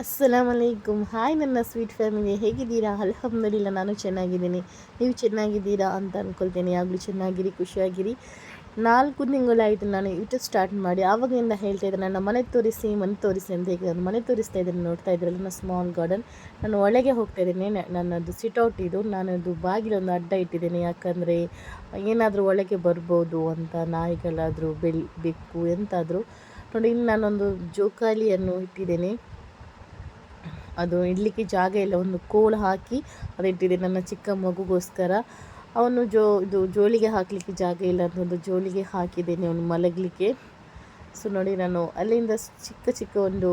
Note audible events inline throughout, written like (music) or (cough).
ಅಸ್ಸಲಾಮ್ ಅಲೈಕುಮ್ ಹಾಯ್ ನನ್ನ sweet family ಹೇಗಿದ್ದೀರಾ? ಅಲ್ಹಮ್ದುಲಿಲ್ಲ, ನಾನು ಚೆನ್ನಾಗಿದ್ದೀನಿ. ನೀವು ಚೆನ್ನಾಗಿದ್ದೀರಾ ಅಂತ ಅಂದ್ಕೊಳ್ತೇನೆ ಯಾವಾಗಲೂ ಚೆನ್ನಾಗಿರಿ, ಖುಷಿಯಾಗಿರಿ. ನಾಲ್ಕು ತಿಂಗಳಾಯಿತು ನಾನು ಯೂಟ್ಯೂಬ್ ಸ್ಟಾರ್ಟ್ ಮಾಡಿ. ಆವಾಗಿಂದ ಹೇಳ್ತಾ ಇದ್ದೆ, ನನ್ನ ಮನೆ ತೋರಿಸಿ ಮನೆ ತೋರಿಸಿ ಅಂತ ಹೇಗೆ ನಾನು ಮನೆ ತೋರಿಸ್ತಾ ಇದ್ದೀನಿ. ನೋಡ್ತಾ ಇದ್ರಲ್ಲ ನನ್ನ ಸ್ಮಾಲ್ ಗಾರ್ಡನ್ ನಾನು ಒಳಗೆ ಹೋಗ್ತಾ ಇದ್ದೀನಿ. ನನ್ನದು ಸಿಟೌಟ್ ಇದು. ನಾನದು ಬಾಗಿಲೊಂದು ಅಡ್ಡ ಇಟ್ಟಿದ್ದೀನಿ. ಯಾಕಂದರೆ ಏನಾದರೂ ಒಳಗೆ ಬರ್ಬೋದು ಅಂತ, ನಾಯಿಗಳಾದರೂ ಬೆಲ್, ಬೆಕ್ಕು, ಎಂತಾದರೂ. ನೋಡಿ, ಇನ್ನು ನಾನೊಂದು ಜೋಕಾಲಿಯನ್ನು ಇಟ್ಟಿದ್ದೇನೆ. ಅದು ಇಡಲಿಕ್ಕೆ ಜಾಗ ಇಲ್ಲ, ಒಂದು ಕೋಲು ಹಾಕಿ ಅದಿಟ್ಟಿದೆ ನನ್ನ ಚಿಕ್ಕ ಮಗುಗೋಸ್ಕರ. ಅವನು ಜೋ, ಇದು ಜೋಳಿಗೆ ಹಾಕಲಿಕ್ಕೆ ಜಾಗ ಇಲ್ಲ ಅಂತ ಒಂದು ಜೋಳಿಗೆ ಹಾಕಿದ್ದೇನೆ ಅವನು ಮಲಗಲಿಕ್ಕೆ. ಸೊ ನೋಡಿ ನಾನು ಅಲ್ಲಿಂದ ಚಿಕ್ಕ ಚಿಕ್ಕ ಒಂದು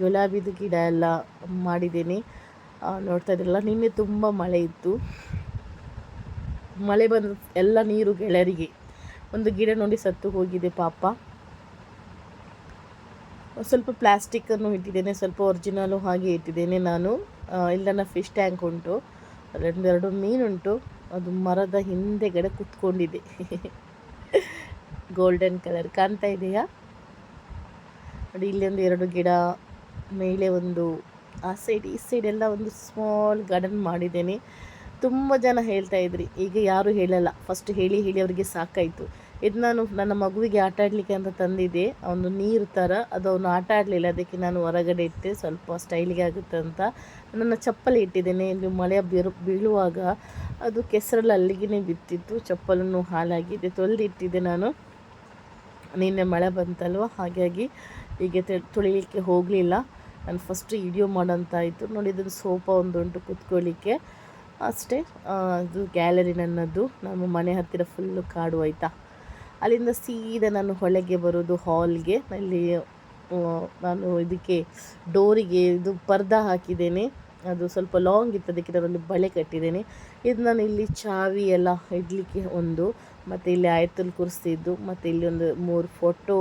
ಗುಲಾಬಿದು ಗಿಡ ಎಲ್ಲ ಮಾಡಿದ್ದೇನೆ. ನೋಡ್ತಾ ಇದ್ರಲ್ಲ ನಿನ್ನೆ ತುಂಬ ಮಳೆ ಇತ್ತು. ಮಳೆ ಬಂದ ಎಲ್ಲ ನೀರು ಗೆಳರಿಗೆ. ಒಂದು ಗಿಡ ನೋಡಿ ಸತ್ತು ಹೋಗಿದೆ ಪಾಪ. ಸ್ವಲ್ಪ ಪ್ಲಾಸ್ಟಿಕ್ಕನ್ನು ಇಟ್ಟಿದ್ದೇನೆ, ಸ್ವಲ್ಪ ಒರಿಜಿನಲು ಹಾಗೆ ಇಟ್ಟಿದ್ದೇನೆ ನಾನು. ಇಲ್ಲನ ಫಿಶ್ ಟ್ಯಾಂಕ್ ಉಂಟು. ಎರಡೆರಡು ಮೀನುಂಟು ಅದು ಮರದ ಹಿಂದೆಗಡೆ ಕುತ್ಕೊಂಡಿದೆ. (laughs) ಗೋಲ್ಡನ್ ಕಲರ್ ಕಾಣ್ತಾ ಇದೆಯಾ? ನೋಡಿ ಇಲ್ಲಿ ಒಂದು ಎರಡು ಗಿಡ, ಮೇಲೆ ಒಂದು, ಆ ಸೈಡ್ ಈ ಸೈಡ್ ಒಂದು ಸ್ಮಾಲ್ ಗಾರ್ಡನ್ ಮಾಡಿದ್ದೇನೆ. ತುಂಬ ಜನ ಹೇಳ್ತಾ ಇದ್ರಿ, ಈಗ ಯಾರೂ ಹೇಳಲ್ಲ. ಫಸ್ಟ್ ಹೇಳಿ ಹೇಳಿ, ಅವರಿಗೆ ಸಾಕಾಯಿತು. ಇದು ನಾನು ನನ್ನ ಮಗುವಿಗೆ ಆಟ ಆಡಲಿಕ್ಕೆ ಅಂತ ತಂದಿದ್ದೆ. ಅವನು ನೀರು ಥರ ಅದು ಅವನು ಆಟ ಆಡಲಿಲ್ಲ. ಅದಕ್ಕೆ ನಾನು ಹೊರಗಡೆ ಇಟ್ಟೆ. ಸ್ವಲ್ಪ ಸ್ಟೈಲಿಗೆ ಆಗುತ್ತೆ ಅಂತ ನನ್ನ ಚಪ್ಪಲಿ ಇಟ್ಟಿದ್ದೇನೆ. ಇಲ್ಲಿ ಮಳೆ ಬಿರು, ಬೀಳುವಾಗ ಅದು ಕೆಸರಲ್ಲಿ ಅಲ್ಲಿಗೆ ಬಿತ್ತಿತ್ತು ಚಪ್ಪಲನ್ನು ಹಾಳಾಗಿದೆ ತೊಳೆದು ಇಟ್ಟಿದ್ದೆ ನಾನು. ನಿನ್ನೆ ಮಳೆ ಬಂತಲ್ವ? ಹಾಗಾಗಿ ಹೀಗೆ ತೊಳಿಲಿಕ್ಕೆ ಹೋಗಲಿಲ್ಲ. ನಾನು ಫಸ್ಟ್ ವಿಡಿಯೋ ಮಾಡೋಂತಾಯಿತು ನೋಡಿ ಇದನ್ನು ಸೋಫಾ ಒಂದು ಉಂಟು ಕೂತ್ಕೊಳ್ಳಿಕ್ಕೆ. ಅಷ್ಟೇ ಅದು ಗ್ಯಾಲರಿ ನನ್ನದು. ನಮ್ಮ ಮನೆ ಹತ್ತಿರ ಫುಲ್ಲು ಕಾಡು ಆಯಿತಾ? ಅಲ್ಲಿಂದ ಸೀದಾ ನಾನು ಹೊಳೆಗೆ ಬರೋದು ಹಾಲ್ಗೆ ಅಲ್ಲಿ ನಾನು ಇದಕ್ಕೆ ಡೋರಿಗೆ ಇದು ಪರ್ದ ಹಾಕಿದ್ದೇನೆ. ಅದು ಸ್ವಲ್ಪ ಲಾಂಗ್ ಇತ್ತು ಅದಕ್ಕೆ ನಾನೊಂದು ಬಳೆ ಕಟ್ಟಿದ್ದೇನೆ. ಇದು ನಾನು ಇಲ್ಲಿ ಚಾವಿ ಎಲ್ಲ ಇಡಲಿಕ್ಕೆ ಒಂದು, ಮತ್ತು ಇಲ್ಲಿ ಆಯತಲ್ ಕುರ್ಸಿದ್ದು ಮತ್ತು ಇಲ್ಲಿ ಒಂದು ಮೂರು ಫೋಟೋ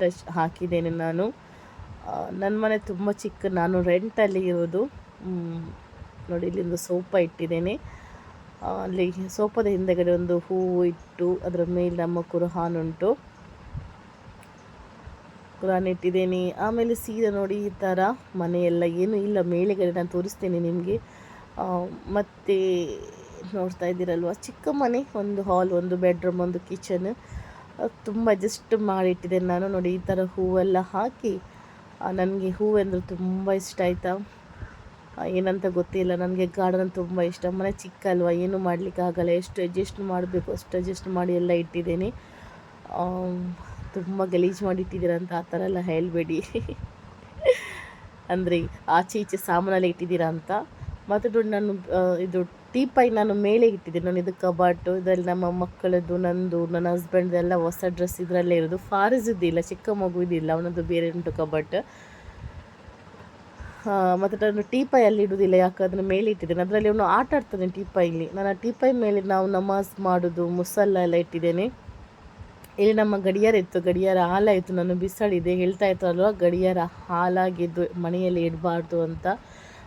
ಟಚ್ ಹಾಕಿದ್ದೇನೆ ನಾನು. ನನ್ನ ಮನೆ ತುಂಬ ಚಿಕ್ಕ, ನಾನು ರೆಂಟಲ್ಲಿ ಇರೋದು. ನೋಡಿ ನೋಡಿ ಒಂದು ಸೋಫಾ ಇಟ್ಟಿದ್ದೇನೆ. ಅಲ್ಲಿ ಸೋಪದ ಹಿಂದೆಗಡೆ ಒಂದು ಹೂವು ಇಟ್ಟು ಅದರ ಮೇಲೆ ನಮ್ಮ ಕುರ್ಹಾನ್ ಉಂಟು. ಕುರಾನ್ ಇಟ್ಟಿದ್ದೀನಿ. ಆಮೇಲೆ ಸೀದಾ ನೋಡಿ ಈ ಥರ ಮನೆಯೆಲ್ಲ ಏನೂ ಇಲ್ಲ. ಮೇಲೆಗಡೆ ನಾನು ತೋರಿಸ್ತೇನೆ ನಿಮಗೆ. ಮತ್ತು ನೋಡ್ತಾ ಇದ್ದೀರಲ್ವ? ಚಿಕ್ಕ ಮನೆ, ಒಂದು ಹಾಲ್, ಒಂದು ಬೆಡ್ರೂಮ್, ಒಂದು ಕಿಚನ್. ತುಂಬ ಜಸ್ಟ್ ಮಾಡಿಟ್ಟಿದ್ದೇನೆ ನಾನು. ನೋಡಿ, ಈ ಥರ ಹೂವೆಲ್ಲ ಹಾಕಿ ನನಗೆ ಹೂವೆಂದ್ರೆ ತುಂಬ ಇಷ್ಟ ಆಯಿತಾ? ಏನಂತ ಗೊತ್ತಿಲ್ಲ. ನನಗೆ ಗಾರ್ಡನ್ ತುಂಬ ಇಷ್ಟ. ಮನೆ ಚಿಕ್ಕ ಏನು ಏನೂ ಮಾಡಲಿಕ್ಕೆ ಆಗಲ್ಲ. ಎಷ್ಟು ಅಡ್ಜಸ್ಟ್ ಮಾಡಬೇಕು, ಅಷ್ಟು ಅಡ್ಜಸ್ಟ್ ಮಾಡಿ ಎಲ್ಲ ಇಟ್ಟಿದ್ದೀನಿ. ತುಂಬ ಗಲೀಜು ಮಾಡಿ ಇಟ್ಟಿದ್ದೀರಾ ಅಂತ ಆ ಥರ ಎಲ್ಲ ಹೇಳಬೇಡಿ. (laughs) ಅಂದರೆ ಆಚೆ ಈಚೆ ಸಾಮಾನೆಲ್ಲ ಇಟ್ಟಿದ್ದೀರಾ ಅಂತ. ಮತ್ತು ನಾನು ಇದು ಇದು ಟೀಪೈ ನಾನು ಮೇಲೆ ಇಟ್ಟಿದ್ದೀನಿ. ನಾನು ಇದು ಕಬಾಟು, ಇದರಲ್ಲಿ ನಮ್ಮ ಮಕ್ಕಳದ್ದು, ನಂದು, ನನ್ನ ಹಸ್ಬೆಂಡ್ದೆಲ್ಲ ಹೊಸ ಡ್ರೆಸ್ ಇದರಲ್ಲೇ ಇರೋದು. ಫಾರಿಸಿದ್ದಿಲ್ಲ ಚಿಕ್ಕ ಮಗು ಇದಿಲ್ಲ ಅವನದ್ದು ಬೇರೆ ಉಂಟು ಕಬಾಟ್. ಮತ್ತು ನಾನು ಟೀಪೈ ಅಲ್ಲಿ ಇಡುವುದಿಲ್ಲ ಯಾಕಂದರೆ ಮೇಲೆ ಇಟ್ಟಿದ್ದೇನೆ. ಅದರಲ್ಲಿ ಅವನು ಆಟ ಆಡ್ತಾನೆ ಟೀಪಾಯಿಲಿ ನಾನು ಆ ಟೀಪೈ ಮೇಲೆ ನಾವು ನಮಾಜ್ ಮಾಡೋದು, ಮುಸಲ್ಲ ಎಲ್ಲ ಇಟ್ಟಿದ್ದೇನೆ. ಇಲ್ಲಿ ನಮ್ಮ ಗಡಿಯಾರ ಇತ್ತು, ಗಡಿಯಾರ ಹಾಲಾಯಿತು, ನಾನು ಬಿಸಾಡಿದೆ ಹೇಳ್ತಾ ಅಲ್ವಾ, ಗಡಿಯಾರ ಹಾಲಾಗಿದ್ದು, ಮನೆಯಲ್ಲಿ ಇಡಬಾರ್ದು ಅಂತ.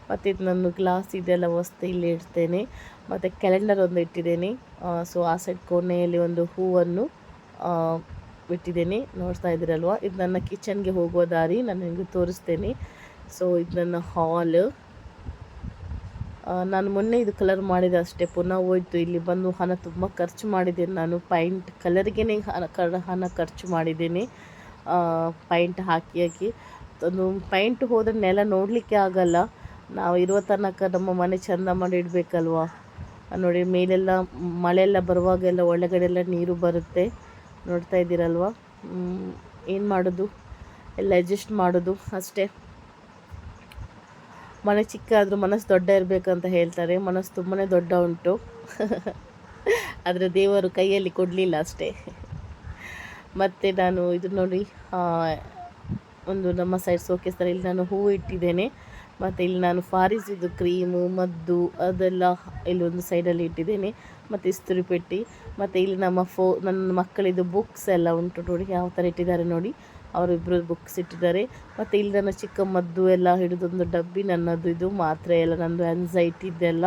ಮತ್ತು ಇದು ನಾನು ಗ್ಲಾಸ್ ಇದೆಲ್ಲ ವಸ್ತು ಇಲ್ಲಿ ಇಡ್ತೇನೆ. ಮತ್ತು ಕ್ಯಾಲೆಂಡರ್ ಒಂದು ಇಟ್ಟಿದ್ದೇನೆ. ಸೊ ಆ ಸೈಡ್ ಕೋಣೆಯಲ್ಲಿ ಒಂದು ಹೂವನ್ನು ಇಟ್ಟಿದ್ದೇನೆ. ನೋಡ್ತಾ ಇದ್ದೀರಲ್ವ? ಇದು ನನ್ನ ಕಿಚನ್ಗೆ ಹೋಗುವ ದಾರಿ, ನಾನು ನಿಮಗೆ ತೋರಿಸ್ತೇನೆ. ಸೊ ಇದು ನನ್ನ ಹಾಲ್ ನಾನು ಮೊನ್ನೆ ಇದು ಕಲರ್ ಮಾಡಿದೆ ಅಷ್ಟೇ. ಪುನಃ ಹೋಯ್ತು. ಇಲ್ಲಿ ಬಂದು ಹಣ ತುಂಬ ಖರ್ಚು ಮಾಡಿದ್ದೀನಿ. ನಾನು ಪೈಂಟ್ ಕಲರ್ಗೆ ಹಣ ಹಣ ಖರ್ಚು ಮಾಡಿದ್ದೀನಿ. ಪೈಂಟ್ ಹಾಕಿ ಹಾಕಿ. ಒಂದು ಪೈಂಟ್ ಹೋದರೆ ನೆಲ ನೋಡಲಿಕ್ಕೆ ಆಗಲ್ಲ. ನಾವು ಇರುವ ತನಕ ನಮ್ಮ ಮನೆ ಚೆಂದ ಮಾಡಿ ಇಡಬೇಕಲ್ವಾ? ನೋಡಿ, ಮೇಲೆಲ್ಲ ಮಳೆಯೆಲ್ಲ ಬರುವಾಗೆಲ್ಲ ಒಳಗಡೆ ಎಲ್ಲ ನೀರು ಬರುತ್ತೆ. ನೋಡ್ತಾ ಇದ್ದೀರಲ್ವಾ? ಏನು ಮಾಡೋದು? ಎಲ್ಲ ಅಡ್ಜಸ್ಟ್ ಮಾಡೋದು ಅಷ್ಟೇ. ಮನೆ ಚಿಕ್ಕ ಆದರೂ ಮನಸ್ಸು ದೊಡ್ಡ ಇರಬೇಕಂತ ಹೇಳ್ತಾರೆ. ಮನಸ್ಸು ತುಂಬಾ ದೊಡ್ಡ ಉಂಟು. (laughs) ಆದರೆ ದೇವರು ಕೈಯಲ್ಲಿ ಕೊಡಲಿಲ್ಲ ಅಷ್ಟೇ. ಮತ್ತು ನಾನು ಇದು ನೋಡಿ ಒಂದು ನಮ್ಮ ಸೈಡ್ ಶೋಕೇಸ್ ಥರ ಇಲ್ಲಿ ನಾನು ಹೂವು ಇಟ್ಟಿದ್ದೇನೆ. ಮತ್ತು ಇಲ್ಲಿ ನಾನು ಫಾರಿಸಿದ್ದು ಕ್ರೀಮು ಮದ್ದು ಅದೆಲ್ಲ ಇಲ್ಲಿ ಒಂದು ಸೈಡಲ್ಲಿ ಇಟ್ಟಿದ್ದೇನೆ. ಮತ್ತು ಇಸ್ತ್ರಿ ಪೆಟ್ಟಿ, ಮತ್ತು ಇಲ್ಲಿ ನಮ್ಮ ಫೋ ನನ್ನ ಮಕ್ಕಳಿದ್ದು ಬುಕ್ಸ್ ಎಲ್ಲ ಉಂಟು ನೋಡಿ, ಯಾವ ಥರ ಇಟ್ಟಿದ್ದಾರೆ ನೋಡಿ. ಅವರಿಬ್ಬರು ಬುಕ್ಸ್ ಇಟ್ಟಿದ್ದಾರೆ. ಮತ್ತು ಇಲ್ಲಿ ನನ್ನ ಚಿಕ್ಕ ಮದ್ದು ಎಲ್ಲ ಹಿಡಿದೊಂದು ಡಬ್ಬಿ, ನನ್ನದು, ಇದು ಮಾತ್ರೆ ಎಲ್ಲ ನನ್ನದು ಆನ್ಸೈಟಿ ಇದೆಲ್ಲ.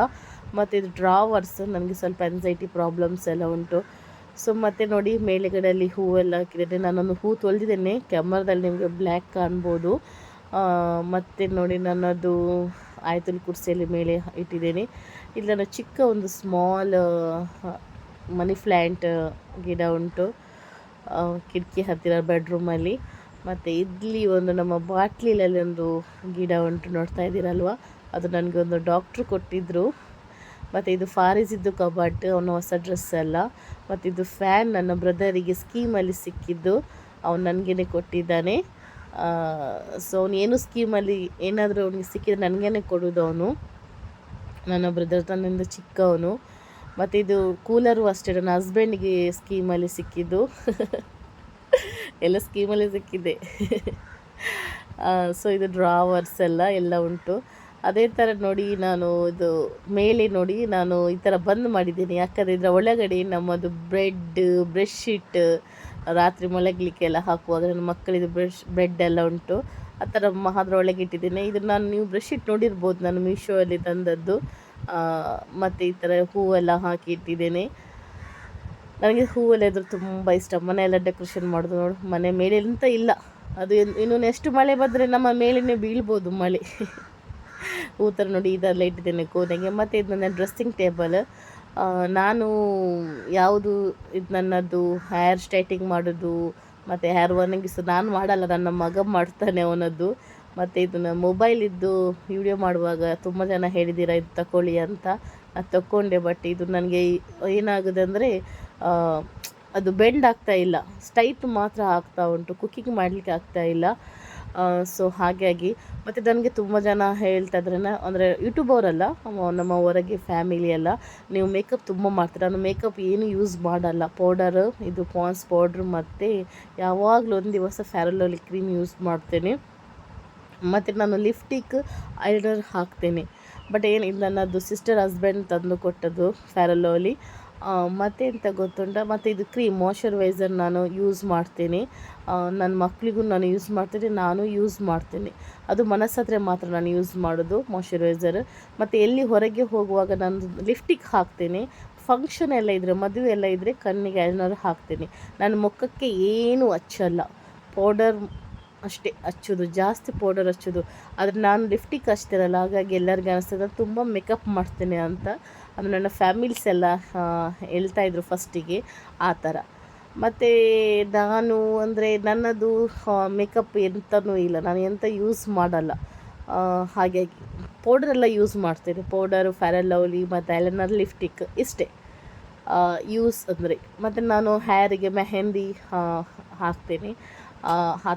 ಮತ್ತು ಇದು ಡ್ರಾವರ್ಸ್ ನನಗೆ ಸ್ವಲ್ಪ ಆ್ಯನ್ಸೈಟಿ ಪ್ರಾಬ್ಲಮ್ಸ್ ಎಲ್ಲ ಉಂಟು. ಸೊ ಮತ್ತೆ ನೋಡಿ ಮೇಲೆಗಡೆಯಲ್ಲಿ ಹೂವೆಲ್ಲ ಹಾಕಿದ್ದೇನೆ ನಾನೊಂದು ಹೂ ತೊಳೆದಿದ್ದೇನೆ. ಕ್ಯಾಮ್ರಾದಲ್ಲಿ ನಿಮಗೆ ಬ್ಲ್ಯಾಕ್ ಕಾಣ್ಬೋದು. ಮತ್ತು ನೋಡಿ ನನ್ನದು ಆಯತಲ್ ಕುರ್ಸಿಯಲ್ಲಿ ಮೇಲೆ ಇಟ್ಟಿದ್ದೇನೆ. ಇಲ್ಲಿ ನನ್ನ ಚಿಕ್ಕ ಒಂದು ಸ್ಮಾಲ್ ಮನಿ ಪ್ಲ್ಯಾಂಟ್ ಗಿಡ ಉಂಟು. ಕಿಟಕಿ ಹತ್ತಿರ ಬೆಡ್ರೂಮಲ್ಲಿ ಮತ್ತು ಇಲ್ಲಿ ಒಂದು ನಮ್ಮ ಬಾಟ್ಲಿಲಲ್ಲಿ ಒಂದು ಗಿಡ ಉಂಟು ನೋಡ್ತಾ ಇದ್ದೀರಲ್ವ? ಅದು ನನಗೆ ಒಂದು ಡಾಕ್ಟ್ರು ಕೊಟ್ಟಿದ್ದರು ಮತ್ತು ಇದು ಫಾರಿಸಿದ್ದು ಕಬಾಟ್, ಅವನ ಹೊಸ ಡ್ರೆಸ್ ಎಲ್ಲ ಮತ್ತು ಇದು ಫ್ಯಾನ್ ನನ್ನ ಬ್ರದರಿಗೆ ಸ್ಕೀಮಲ್ಲಿ ಸಿಕ್ಕಿದ್ದು. ಅವನು ನನಗೇ ಕೊಟ್ಟಿದ್ದಾನೆ. ಸೊ ಅವನು ಏನು ಸ್ಕೀಮಲ್ಲಿ ಏನಾದರೂ ಅವನಿಗೆ ಸಿಕ್ಕಿದ್ರೆ ನನಗೇ ಕೊಡೋದು ಅವನು. ನನ್ನ ಬ್ರದರ್ ತನ್ನಿಂದ ಚಿಕ್ಕವನು. ಮತ್ತು ಇದು ಕೂಲರು ಅಷ್ಟೇ, ನನ್ನ ಹಸ್ಬೆಂಡ್ಗೆ ಸ್ಕೀಮಲ್ಲಿ ಸಿಕ್ಕಿದ್ದು. ಎಲ್ಲ ಸ್ಕೀಮಲ್ಲಿ ಸಿಕ್ಕಿದೆ ಸೊ ಇದು ಡ್ರಾವರ್ಸ್ ಎಲ್ಲ ಎಲ್ಲ ಉಂಟು. ಅದೇ ಥರ ನೋಡಿ ನಾನು ಇದು ಮೇಲೆ ನೋಡಿ ನಾನು ಈ ಥರ ಬಂದ್ ಮಾಡಿದ್ದೀನಿ. ಯಾಕಂದರೆ ಇದರ ಒಳಗಡೆ ನಮ್ಮದು ಬ್ರೆಡ್ ಬ್ರೆಡ್ ಶೀಟ್ ರಾತ್ರಿ ಮಲಗಲಿಕ್ಕೆಲ್ಲ ಹಾಕುವಾಗ ನನ್ನ ಮಕ್ಕಳಿದು ಬ್ರೆಶ್ ಬ್ರೆಡ್ ಎಲ್ಲ ಉಂಟು. ಆ ಥರ ಮಹಾದ್ರ ಅದರೊಳಗೆ ಇಟ್ಟಿದ್ದೀನಿ. ಇದು ನಾನು, ನೀವು ಬ್ರೆಡ್ ಶೀಟ್ ನೋಡಿರ್ಬೋದು, ನಾನು ಮೀಶೋಯಲ್ಲಿ ತಂದದ್ದು. ಮತ್ತು ಈ ಥರ ಹೂವೆಲ್ಲ ಹಾಕಿ ಇಟ್ಟಿದ್ದೇನೆ. ನನಗೆ ಹೂವೆಲ್ಲ ಇದ್ರೆ ತುಂಬ ಇಷ್ಟ. ಮನೆಯೆಲ್ಲ ಡೆಕೋರೇಷನ್ ಮಾಡೋದು ನೋಡು, ಮನೆ ಮೇಲೆ ಎಂತ ಇಲ್ಲ. ಅದು ಇನ್- ಇನ್ನು ನೆಕ್ಸ್ಟ್ ಮಳೆ ಬಂದರೆ ನಮ್ಮ ಮೇಲೇ ಬೀಳ್ಬೋದು ಮಳೆ. ಹೂ ಥರ ನೋಡಿ ಇದೆಲ್ಲ ಇಟ್ಟಿದ್ದೇನೆ ಕೋನೆಗೆ ಮತ್ತು ಇದು ನನ್ನ ಡ್ರೆಸ್ಸಿಂಗ್ ಟೇಬಲ್ ನಾನು ಯಾವುದು ಇದು ನನ್ನದು ಹೇರ್ ಸ್ಟ್ರೈಟಿಂಗ್ ಮಾಡೋದು, ಮತ್ತು ಹೇರ್ ಒಣಗಿಸೋದು, ನಾನು ಮಾಡಲ್ಲ. ನನ್ನ ಮಗ ಮಾಡ್ತಾನೆ ಅವನದ್ದು. ಮತ್ತು ಇದನ್ನು ಮೊಬೈಲ್ ಇದ್ದು ವಿಡಿಯೋ ಮಾಡುವಾಗ ತುಂಬ ಜನ ಹೇಳಿದ್ದೀರಾ, ಇದು ತಗೊಳ್ಳಿ ಅಂತ. ಅದು ತಗೊಂಡೆ ಬಟ್ ಇದು ನನಗೆ ಏನಾಗಿದೆ ಅಂದರೆ ಅದು ಬೆಂಡ್ ಆಗ್ತಾ ಇಲ್ಲ. ಸ್ಟೈಟ್ ಮಾತ್ರ ಆಗ್ತಾ ಉಂಟು. ಕುಕ್ಕಿಂಗ್ ಮಾಡಲಿಕ್ಕೆ ಆಗ್ತಾ ಇಲ್ಲ. ಸೊ ಹಾಗಾಗಿ ಮತ್ತು ನನಗೆ ತುಂಬ ಜನ ಹೇಳ್ತಾ ಅಂದರೆ ಯೂಟ್ಯೂಬ್ ಅವರಲ್ಲ ನಮ್ಮ ಹೊರಗೆ ಫ್ಯಾಮಿಲಿ ಎಲ್ಲ. ನೀವು ಮೇಕಪ್ ತುಂಬ ಮಾಡ್ತೀರ? ನಾನು ಮೇಕಪ್ ಏನು ಯೂಸ್ ಮಾಡಲ್ಲ. ಪೌಡರ್ ಇದು ಪಾನ್ಸ್ ಪೌಡ್ರ್ ಮತ್ತು ಯಾವಾಗಲೂ ಒಂದು ದಿವಸ ಫ್ಯಾರಲೋಲಿ ಕ್ರೀಮ್ ಯೂಸ್ ಮಾಡ್ತೇನೆ. ಮತ್ತು ನಾನು ಲಿಫ್ಟಿಕ್ ಐಡರ್ ಹಾಕ್ತೇನೆ. ಬಟ್ ಏನು ನನ್ನದು ಸಿಸ್ಟರ್ ಹಸ್ಬೆಂಡ್ ತಂದು ಕೊಟ್ಟದ್ದು ಫ್ಯಾರಲೋಲಿ ಮತ್ತೆ ಎಂತ ಗೊತ್ತುಂಟ? ಮತ್ತು ಇದು ಕ್ರೀಮ್ ಮಾಯ್ಶ್ಚರೈಸರ್ ನಾನು ಯೂಸ್ ಮಾಡ್ತೇನೆ. ನನ್ನ ಮಕ್ಕಳಿಗೂ ನಾನು ಯೂಸ್ ಮಾಡ್ತೇನೆ, ನಾನು ಯೂಸ್ ಮಾಡ್ತೇನೆ. ಅದು ಮನಸ್ಸಾದ್ರೆ ಮಾತ್ರ ನಾನು ಯೂಸ್ ಮಾಡೋದು ಮಾಯ್ಶ್ಚರೈಸರ್ ಮತ್ತು ಎಲ್ಲಿ ಹೊರಗೆ ಹೋಗುವಾಗ ನಾನು ಲಿಫ್ಟಿಕ್ ಹಾಕ್ತೇನೆ. ಫಂಕ್ಷನ್ ಎಲ್ಲ ಇದ್ದರೆ ಮದುವೆ ಎಲ್ಲ ಇದ್ದರೆ ಕಣ್ಣಿಗೆ ಏನಾದ್ರು ಹಾಕ್ತೇನೆ. ನನ್ನ ಮುಖಕ್ಕೆ ಏನೂ ಹಚ್ಚಲ್ಲ ಪೌಡರ್ ಅಷ್ಟೇ ಹಚ್ಚೋದು, ಜಾಸ್ತಿ ಪೌಡರ್ ಹಚ್ಚೋದು. ಆದರೆ ನಾನು ಲಿಫ್ಟಿಕ್ ಹಚ್ತಿರಲ್ಲ, ಹಾಗಾಗಿ ಎಲ್ಲರಿಗೂ ಅನಿಸ್ತದೆ ತುಂಬ ಮೇಕಪ್ ಮಾಡ್ತೇನೆ ಅಂತ. ಅದು ನನ್ನ ಫ್ಯಾಮಿಲೀಸ್ ಎಲ್ಲ ಹೇಳ್ತಾಯಿದ್ರು ಫಸ್ಟಿಗೆ ಆ ಥರ. ಮತ್ತು ನಾನು ಅಂದರೆ ನನ್ನದು ಮೇಕಪ್ ಎಂತನೂ ಇಲ್ಲ. ನಾನು ಎಂಥ ಯೂಸ್ ಮಾಡಲ್ಲ. ಹಾಗಾಗಿ ಹಾಗಾಗಿ ಪೌಡರೆಲ್ಲ ಯೂಸ್ ಮಾಡ್ತೇನೆ. ಪೌಡರು ಫ್ಯಾರಲ್ ಲವ್ಲಿ ಮತ್ತು ಐಲೈನರ್ ಲಿಫ್ಟಿಕ್ ಇಷ್ಟೇ. ಯೂಸ್ ಅಂದರೆ, ಮತ್ತು ನಾನು ಹೇರಿಗೆ ಮೆಹೆಂದಿ ಹಾಕ್ತೇನೆ. ಆ,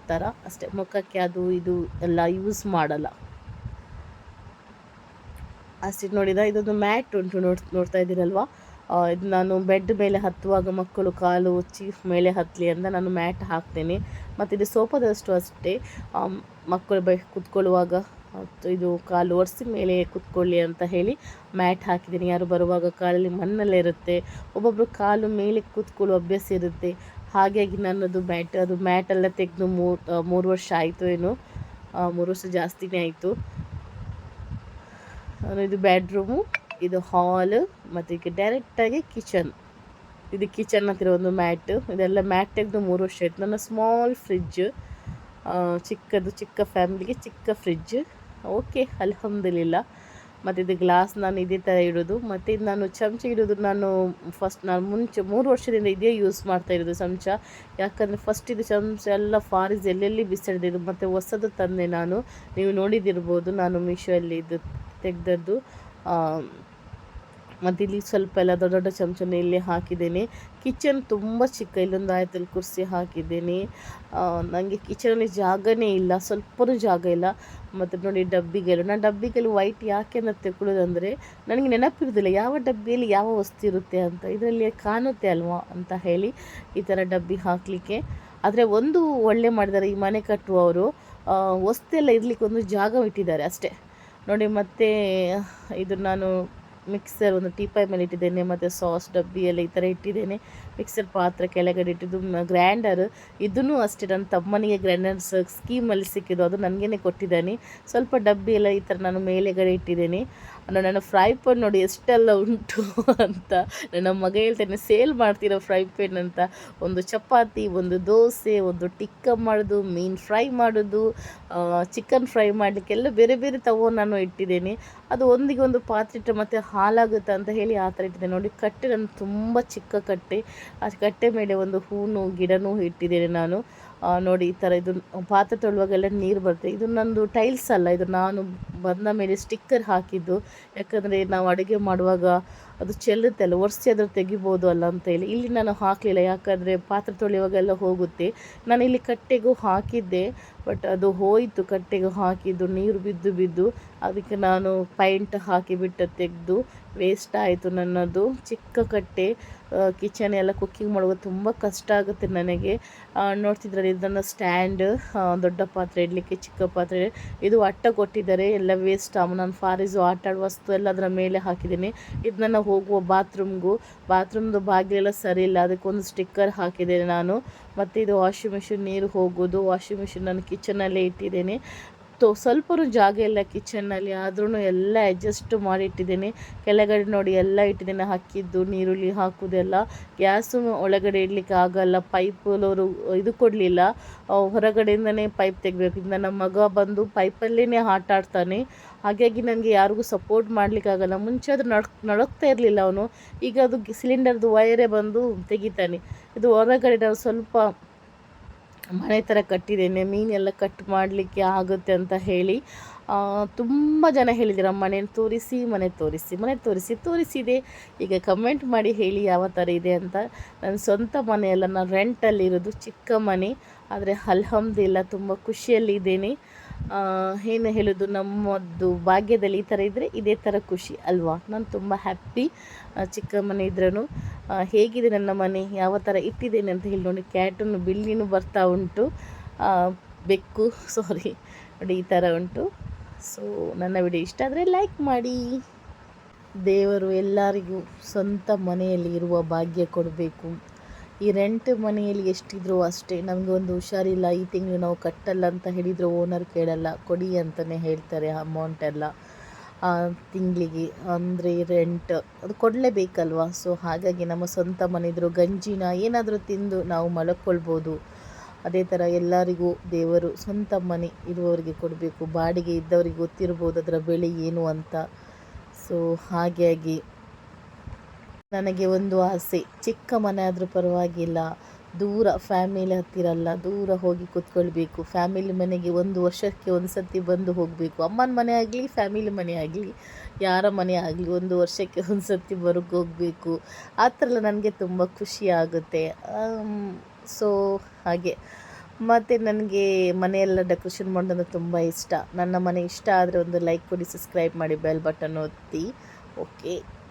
ಥರ ಅಷ್ಟೇ. ಮುಖಕ್ಕೆ ಅದು ಇದು ಎಲ್ಲ ಯೂಸ್ ಮಾಡಲ್ಲ. ಅಷ್ಟೇ ನೋಡಿದ ಇದೊಂದು ಮ್ಯಾಟ್ ಉಂಟು ನೋಡ್ ನೋಡ್ತಾ ಇದ್ದೀರಲ್ವಾ? ಇದು ನಾನು ಬೆಡ್ ಮೇಲೆ ಹತ್ತುವಾಗ ಮಕ್ಕಳು ಕಾಲು ಉಚ್ಚಿ ಮೇಲೆ ಹತ್ತಲಿ ಅಂತ ನಾನು ಮ್ಯಾಟ್ ಹಾಕ್ತೇನೆ. ಮತ್ತು ಇದು ಸೋಫಾದಷ್ಟು ಅಷ್ಟೇ. ಮಕ್ಕಳು ಬೈ ಕುತ್ಕೊಳ್ಳುವಾಗ ಇದು ಕಾಲು ಒರೆಸಿ ಮೇಲೆ ಕುತ್ಕೊಳ್ಳಿ ಅಂತ ಹೇಳಿ ಮ್ಯಾಟ್ ಹಾಕಿದ್ದೀನಿ. ಯಾರು ಬರುವಾಗ ಕಾಲಲ್ಲಿ ಮಣ್ಣೆಲ್ಲ ಇರುತ್ತೆ ಒಬ್ಬೊಬ್ಬರು ಕಾಲು ಮೇಲೆ ಕೂತ್ಕೊಳ್ಳೋ ಅಭ್ಯಾಸ ಇರುತ್ತೆ. ಹಾಗಾಗಿ ನನ್ನದು ಮ್ಯಾಟ್ ಅದು ಮ್ಯಾಟೆಲ್ಲ ತೆಗೆದು ಮೂರು ಮೂರು ವರ್ಷ ಆಯಿತು ಏನು ಮೂರು ವರ್ಷ ಜಾಸ್ತಿನೇ ಆಯಿತು. ಇದು ಬೆಡ್ರೂಮು ಇದು ಹಾಲ್ ಮತ್ತು ಈಗ ಡೈರೆಕ್ಟಾಗಿ ಕಿಚನ್ ಇದು ಕಿಚನ್ ಹತ್ತಿರ ಒಂದು ಮ್ಯಾಟ್ ಇದೆಲ್ಲ ಮ್ಯಾಟ್ ತೆಗೆದು ಮೂರು ವರ್ಷ ಆಯಿತು. ನನ್ನ ಸ್ಮಾಲ್ ಫ್ರಿಜ್ ಚಿಕ್ಕದು, ಚಿಕ್ಕ ಫ್ಯಾಮಿಲಿಗೆ ಚಿಕ್ಕ ಫ್ರಿಜ್ ಓಕೆ ಅಲ್ಹಮ್ದುಲಿಲ್ಲ. ಮತ್ತು ಇದು ಗ್ಲಾಸ್ ನಾನು ಇದೇ ಥರ ಇಡೋದು. ಮತ್ತು ಇದು ನಾನು ಚಮಚ ಇಡೋದು ನಾನು ಫಸ್ಟ್ ನಾನು ಮುಂಚೆ ಮೂರು ವರ್ಷದಿಂದ ಇದೇ ಯೂಸ್ ಮಾಡ್ತಾ ಇರೋದು ಚಮಚ. ಯಾಕಂದರೆ ಫಸ್ಟ್ ಇದು ಚಮಚ ಎಲ್ಲ ಫಾರಿಸ್ ಎಲ್ಲೆಲ್ಲಿ ಬಿಸಾಡಿದ್ದು ಮತ್ತು ಹೊಸದು ತಂದೆ ನಾನು. ನೀವು ನೋಡಿದಿರ್ಬೋದು ನಾನು ಮೀಶೋಲ್ಲಿ ಇದು ತೆಗೆದದ್ದು. ಮತ್ತು ಇಲ್ಲಿ ಸ್ವಲ್ಪ ಎಲ್ಲ ದೊಡ್ಡ ದೊಡ್ಡ ಚಮಚನ ಇಲ್ಲಿ ಹಾಕಿದ್ದೇನೆ. ಕಿಚನ್ ತುಂಬ ಚಿಕ್ಕ, ಇಲ್ಲೊಂದು ಆಯತಲ್ಲಿ ಕುರ್ಸಿ ಹಾಕಿದ್ದೇನೆ. ನನಗೆ ಕಿಚನಲ್ಲಿ ಜಾಗನೇ ಇಲ್ಲ, ಸ್ವಲ್ಪನೂ ಜಾಗ ಇಲ್ಲ. ಮತ್ತು ನೋಡಿ ಡಬ್ಬಿಗೆಲ್ಲ ನಾನು ಡಬ್ಬಿಗೆಲ್ಲ ವೈಟ್ ಯಾಕೆ ಅಂತ ತೆಗೊಳ್ಳೋದಂದರೆ ನನಗೆ ನೆನಪಿರೋದಿಲ್ಲ ಯಾವ ಡಬ್ಬಿಯಲ್ಲಿ ಯಾವ ವಸ್ತು ಇರುತ್ತೆ ಅಂತ. ಇದರಲ್ಲಿ ಕಾಣುತ್ತೆ ಅಲ್ವಾ ಅಂತ ಹೇಳಿ ಈ ಥರ ಡಬ್ಬಿ ಹಾಕಲಿಕ್ಕೆ. ಆದರೆ ಒಂದು ಒಳ್ಳೆ ಮಾಡಿದ್ದಾರೆ ಈ ಮನೆ ಕಟ್ಟುವವರು ವಸ್ತು ಎಲ್ಲ ಇರಲಿಕ್ಕೆ ಒಂದು ಜಾಗ ಇಟ್ಟಿದ್ದಾರೆ ಅಷ್ಟೇ. ನೋಡಿ ಮತ್ತೆ ಇದು ನಾನು ಮಿಕ್ಸರ್ ಒಂದು ಟೀಪಾಯ್ ಮೇಲೆ ಇಟ್ಟಿದ್ದೇನೆ ಮತ್ತು ಸಾಸ್ ಡಬ್ಬಿ ಎಲ್ಲ ಈ ಥರ ಇಟ್ಟಿದ್ದೇನೆ. ಮಿಕ್ಸರ್ ಪಾತ್ರೆ ಕೆಳಗಡೆ ಇಟ್ಟಿದ್ದು ಗ್ರ್ಯಾಂಡರ್ ಇದನ್ನು ಅಷ್ಟೇ, ನನ್ನ ತಮ್ಮನಿಗೆ ಗ್ರ್ಯಾಂಡರ್ಸ್ ಸ್ಕೀಮಲ್ಲಿ ಸಿಕ್ಕಿದ್ದು, ಅದು ನನಗೇ ಕೊಟ್ಟಿದ್ದಾನೆ. ಸ್ವಲ್ಪ ಡಬ್ಬಿ ಎಲ್ಲ ಈ ಥರ ನಾನು ಮೇಲೆಗಡೆ ಇಟ್ಟಿದ್ದೇನೆ. ನನ್ನ ಫ್ರೈ ಪ್ಯಾನ್ ನೋಡಿ ಎಷ್ಟೆಲ್ಲ ಉಂಟು ಅಂತ. ನನ್ನ ಮಗ ಹೇಳ್ತೇನೆ ಸೇಲ್ ಮಾಡ್ತಿರೋ ಫ್ರೈ ಪ್ಯಾನ್ ಅಂತ. ಒಂದು ಚಪಾತಿ, ಒಂದು ದೋಸೆ, ಒಂದು ಟಿಕ್ಕ ಮಾಡೋದು, ಮೀನು ಫ್ರೈ ಮಾಡೋದು ಚಿಕನ್ ಫ್ರೈ ಮಾಡಲಿಕ್ಕೆಲ್ಲ ಬೇರೆ ಬೇರೆ ತಗೋ ನಾನು ಇಟ್ಟಿದ್ದೇನೆ. ಅದು ಒಂದಿಗೆ ಒಂದು ಪಾತ್ರೆ ಇಟ್ಟರೆ ಮತ್ತೆ ಹಾಲಾಗುತ್ತೆ ಅಂತ ಹೇಳಿ ಆ ಥರ ಇಟ್ಟಿದ್ದೆ ನೋಡಿ, ಕಟ್ಟೆ ನಾನು ತುಂಬ ಚಿಕ್ಕ ಕಟ್ಟೆ. ಆ ಕಟ್ಟೆ ಮೇಲೆ ಒಂದು ಹೂನು, ಗಿಡನೂ ಇಟ್ಟಿದ್ದೇನೆ ನಾನು. ನೋಡಿ, ಈ ಥರ ಇದು ಪಾತ್ರೆ ತೊಳುವಾಗೆಲ್ಲ ನೀರು ಬರುತ್ತೆ. ಇದು ನಂದು ಟೈಲ್ಸ್ ಅಲ್ಲ, ಇದು ನಾನು ಬಂದ ಮೇಲೆ ಸ್ಟಿಕ್ಕರ್ ಹಾಕಿದ್ದು. ಯಾಕಂದರೆ ನಾವು ಅಡುಗೆ ಮಾಡುವಾಗ ಅದು ಚೆಲ್ಲುತ್ತೆ ಅಲ್ಲ, ಒರೆಸಿ ಅದ್ರ ತೆಗಿಬೋದು ಅಲ್ಲ ಅಂತ ಹೇಳಿ. ಇಲ್ಲಿ ನಾನು ಹಾಕಲಿಲ್ಲ, ಯಾಕಂದರೆ ಪಾತ್ರೆ ತೊಳೆಯುವಾಗೆಲ್ಲ ಹೋಗುತ್ತೆ. ನಾನು ಇಲ್ಲಿ ಕಟ್ಟೆಗೂ ಹಾಕಿದ್ದೆ, ಬಟ್ ಅದು ಹೋಯಿತು, ಕಟ್ಟೆಗೂ ಹಾಕಿದ್ದು, ನೀರು ಬಿದ್ದು ಬಿದ್ದು. ಅದಕ್ಕೆ ನಾನು ಪೈಂಟ್ ಹಾಕಿಬಿಟ್ಟು ತೆಗೆದು ವೇಸ್ಟ್ ಆಯಿತು ನನ್ನದು. ಚಿಕ್ಕ ಕಟ್ಟೆ. ಕಿಚನ್ ಎಲ್ಲ ಕುಕ್ಕಿಂಗ್ ಮಾಡುವಾಗ ತುಂಬ ಕಷ್ಟ ಆಗುತ್ತೆ ನನಗೆ. ನೋಡ್ತಿದ್ರೆ ಇದನ್ನು ಸ್ಟ್ಯಾಂಡ್ ದೊಡ್ಡ ಪಾತ್ರೆ ಇಡಲಿಕ್ಕೆ ಚಿಕ್ಕ ಪಾತ್ರೆ. ಇದು ಅಟ್ಟ ಕೊಟ್ಟಿದ್ದಾರೆ, ಎಲ್ಲ ವೇಸ್ಟ್ ನಾನು ಫಾರಿಸು ಆಟ ಆಡುವ ವಸ್ತು ಎಲ್ಲ ಅದರ ಮೇಲೆ ಹಾಕಿದ್ದೀನಿ. ಇದನ್ನು ಹೋಗುವ ಬಾತ್ರೂಮ್ಗೂ ಬಾತ್ರೂಮ್ದು ಬಾಗಿಲೆಲ್ಲ ಸರಿ ಇಲ್ಲ, ಅದಕ್ಕೊಂದು ಸ್ಟಿಕ್ಕರ್ ಹಾಕಿದ್ದೇನೆ ನಾನು. ಮತ್ತು ಇದು ವಾಷಿಂಗ್ ಮಿಷಿನ್ ನೀರು ಹೋಗೋದು ವಾಷಿಂಗ್ ಮಿಷಿನ್ ನಾನು ಕಿಚನಲ್ಲೇ ಇಟ್ಟಿದ್ದೇನೆ. ತೊ ಸ್ವಲ್ಪನೂ ಜಾಗ ಇಲ್ಲ ಕಿಚನ್ನಲ್ಲಿ ಆದ್ರೂ ಎಲ್ಲ ಅಡ್ಜಸ್ಟ್ ಮಾಡಿ ಇಟ್ಟಿದ್ದೀನಿ ಕೆಳಗಡೆ ನೋಡಿ ಎಲ್ಲ ಇಟ್ಟಿದ್ದೇನೆ, ಹಾಕಿದ್ದು, ನೀರುಳ್ಳಿ ಹಾಕೋದೆಲ್ಲ. ಗ್ಯಾಸು ಒಳಗಡೆ ಇಡಲಿಕ್ಕೆ ಆಗಲ್ಲ ಪೈಪಲ್ಲವರು ಇದು ಕೊಡಲಿಲ್ಲ. ಹೊರಗಡೆಯಿಂದನೇ ಪೈಪ್ ತೆಗಬೇಕು. ಇದು ನಮ್ಮ ಮಗ ಬಂದು ಪೈಪಲ್ಲೇ ಆಟ ಆಡ್ತಾನೆ. ಹಾಗಾಗಿ ನನಗೆ ಯಾರಿಗೂ ಸಪೋರ್ಟ್ ಮಾಡಲಿಕ್ಕಾಗಲ್ಲ ಮುಂಚೆ ಅದು ನಡ್, ನಡಕ್ತಾ ಇರಲಿಲ್ಲ ಅವನು. ಈಗ ಅದು ಸಿಲಿಂಡರ್ದು ವೈರೇ ಬಂದು ತೆಗಿತಾನೆ. ಇದು ಹೊರಗಡೆ ಸ್ವಲ್ಪ ಮನೆ ಥರ ಕಟ್ಟಿದ್ದೇನೆ, ಮೀನೆಲ್ಲ ಕಟ್ ಮಾಡಲಿಕ್ಕೆ ಆಗುತ್ತೆ ಅಂತ ಹೇಳಿ ತುಂಬ ಜನ ಹೇಳಿದ್ದೀರ ಮನೆ ತೋರಿಸಿ ಮನೆ ತೋರಿಸಿ ಮನೆ ತೋರಿಸಿ, ತೋರಿಸಿದೆ, ಈಗ ಕಮೆಂಟ್ ಮಾಡಿ ಹೇಳಿ ಯಾವ ಥರ ಇದೆ ಅಂತ. ನನ್ನ ಸ್ವಂತ ಮನೆಯೆಲ್ಲ ನಾನು ರೆಂಟಲ್ಲಿರೋದು ಚಿಕ್ಕ ಮನೆ, ಆದರೆ ಅಲ್ಹಮ್ದಿಲ್ಲ ತುಂಬ ಖುಷಿಯಲ್ಲಿದ್ದೇನೆ ಏನು ಹೇಳೋದು, ನಮ್ಮದು ಭಾಗ್ಯದಲ್ಲಿ ಈ ಥರ ಇದ್ದರೆ ಇದೇ ಥರ ಖುಷಿ ಅಲ್ವಾ? ನಾನು ತುಂಬ ಹ್ಯಾಪಿ ಚಿಕ್ಕ ಮನೆ ಇದ್ರೂ ಹೇಗಿದೆ ನನ್ನ ಮನೆ? ಯಾವ ಥರ ಇಟ್ಟಿದ್ದೇನೆ ಅಂತ ಹೇಳಿ ನೋಡಿ, ಕ್ಯಾಟನ್ನು, ಬಿಲ್ಲಿನೂ ಬರ್ತಾ ಉಂಟು. ಬೆಕ್ಕು ಸಾರಿ ನೋಡಿ, ಈ ಥರ ಉಂಟು. ಸೊ ನನ್ನ ವಿಡಿಯೋ ಇಷ್ಟ ಆದರೆ ಲೈಕ್ ಮಾಡಿ. ದೇವರು ಎಲ್ಲರಿಗೂ ಸ್ವಂತ ಮನೆಯಲ್ಲಿ ಇರುವ ಭಾಗ್ಯ ಕೊಡಬೇಕು. ಈ ರೆಂಟ್ ಮನೆಯಲ್ಲಿ ಎಷ್ಟಿದ್ರು ಅಷ್ಟೇ. ನಮಗೆ ಒಂದು ಹುಷಾರಿಲ್ಲ, ಈ ತಿಂಗಳು ನಾವು ಕಟ್ಟಲ್ಲ ಅಂತ ಹೇಳಿದ್ರು ಓನರ್ ಕೇಳಲ್ಲ, ಕೊಡಿ ಅಂತಲೇ ಹೇಳ್ತಾರೆ ಅಮೌಂಟೆಲ್ಲ ತಿಂಗಳಿಗೆ ಅಂದರೆ ರೆಂಟ್ ಅದು ಕೊಡಲೇಬೇಕಲ್ವ? ಸೊ ಹಾಗಾಗಿ ನಮ್ಮ ಸ್ವಂತ ಮನೆ ಇದ್ದರು ಗಂಜಿನ ಏನಾದರೂ ತಿಂದು ನಾವು ಮಲಕ್ಕೊಳ್ಬೋದು. ಅದೇ ಥರ ಎಲ್ಲರಿಗೂ ದೇವರು ಸ್ವಂತ ಮನೆ ಇರುವವರಿಗೆ ಕೊಡಬೇಕು. ಬಾಡಿಗೆ ಇದ್ದವರಿಗೆ ಗೊತ್ತಿರ್ಬೋದು ಅದರ ಬೆಳೆ ಏನು ಅಂತ. ಸೊ ಹಾಗಾಗಿ ನನಗೆ ಒಂದು ಆಸೆ. ಚಿಕ್ಕ ಮನೆ ಆದರೂ ಪರವಾಗಿಲ್ಲ. ದೂರ ಫ್ಯಾಮಿಲಿ ಹತ್ತಿರ ಅಲ್ಲ ದೂರ ಹೋಗಿ ಕೂತ್ಕೊಳ್ಬೇಕು. ಫ್ಯಾಮಿಲಿ ಮನೆಗೆ ಒಂದು ವರ್ಷಕ್ಕೆ ಒಂದು ಸರ್ತಿ ಬಂದು ಹೋಗಬೇಕು. ಅಮ್ಮನ ಮನೆ ಆಗಲಿ ಫ್ಯಾಮಿಲಿ ಮನೆ ಆಗಲಿ, ಯಾರ ಮನೆ ಆಗಲಿ ಒಂದು ವರ್ಷಕ್ಕೆ (laughs) ಒಂದು ಸರ್ತಿ ಬರೋಕ್ಕೆ ಹೋಗಬೇಕು. ಆ ಥರ ಎಲ್ಲ ನನಗೆ ತುಂಬ ಖುಷಿ ಆಗುತ್ತೆ. ಸೊ ಹಾಗೆ. ಮತ್ತು ನನಗೆ ಮನೆಯೆಲ್ಲ ಡೆಕೋರೇಷನ್ ಮಾಡೋದು ತುಂಬ ಇಷ್ಟ. ನನ್ನ ಮನೆ ಇಷ್ಟ ಆದರೆ ಒಂದು ಲೈಕ್ ಕೊಡಿ ಸಬ್ಸ್ಕ್ರೈಬ್ ಮಾಡಿ ಬೆಲ್ ಬಟನ್ ಒತ್ತಿ. ಓಕೆ